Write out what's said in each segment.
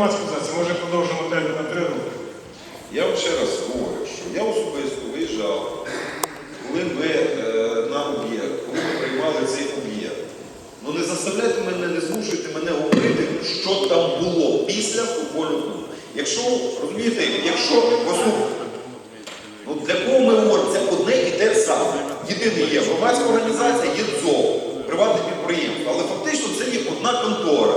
громадська організація, може продовжимо термін на три роки. Я вам ще раз говорю, що я особисто виїжджав, коли ми е, на об'єкт, коли ми приймали цей об'єкт. Ну не заставляйте мене, не змушуйте мене говорити, що там було після футбольного. Якщо, розумієте, якщо ну для кого ми говоримо, це одне і те саме. Єдине є громадська організація, є ЗОВ, приватне підприємство. Але фактично це є одна контора.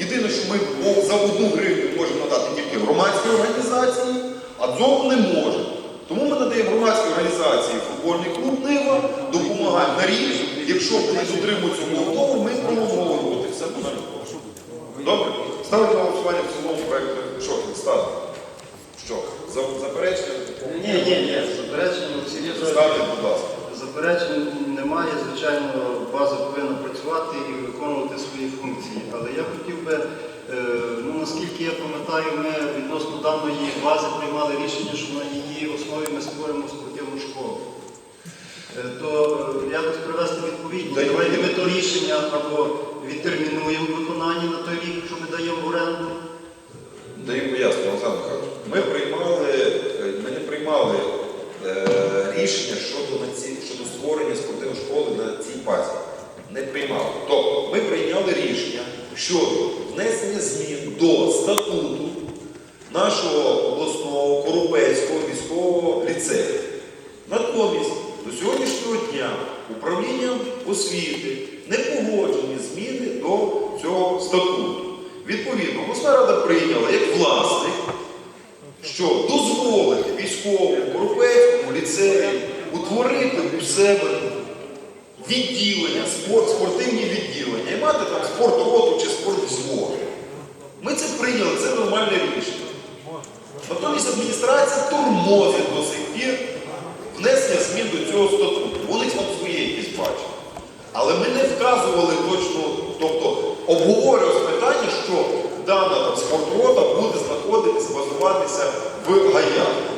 Єдине, що ми за одну гривню можемо надати тільки громадській організації, а ДЗОВ не може. Тому ми надаємо громадській організації футбольний клуб Нива, допомагаємо на рік. Якщо вони дотримуються умов, ми пролонговуємо. Все буде. Добре? Ставлю на голосування в цілому проєкту. Що там ставити? Що? За- Заперечення? Ні, ні, ні, заперечень всі Ставте, будь ласка. Заперечень немає, звичайно, база повинна працювати і виконувати я хотів би, е, ну наскільки я пам'ятаю, ми відносно даної бази приймали рішення, що на її основі ми створимо спортивну школу. Е, То е, якось привести відповідність. Давайте ми то рішення або відтермінуємо виконання на той рік, що ми даємо в оренду. Даю пояснення, Олександр Михайлович. Ми приймали, е, ми не приймали е, рішення щодо, на ці, щодо створення спортивної школи на цій базі. Не приймали. Тобто ми прийняли рішення щодо внесення змін до статуту нашого обласного Коропецького військового ліцею. Натомість до сьогоднішнього дня управлінням освіти не погоджені зміни до цього статуту. Відповідно, обласна рада прийняла як власник, що дозволить військовому Коропецькому ліцею утворити у себе відділення, спорт, спортивні відділення і мати там спортроту чи спортвзвод. Ми це прийняли, це нормальне рішення. Натомість адміністрація тормозить до сих пір внесення змін до цього статуту. Вони там своє якісь бачать. Але ми не вказували точно, тобто обговорювалось питання, що дана там спортрота буде знаходитися, базуватися в гаях.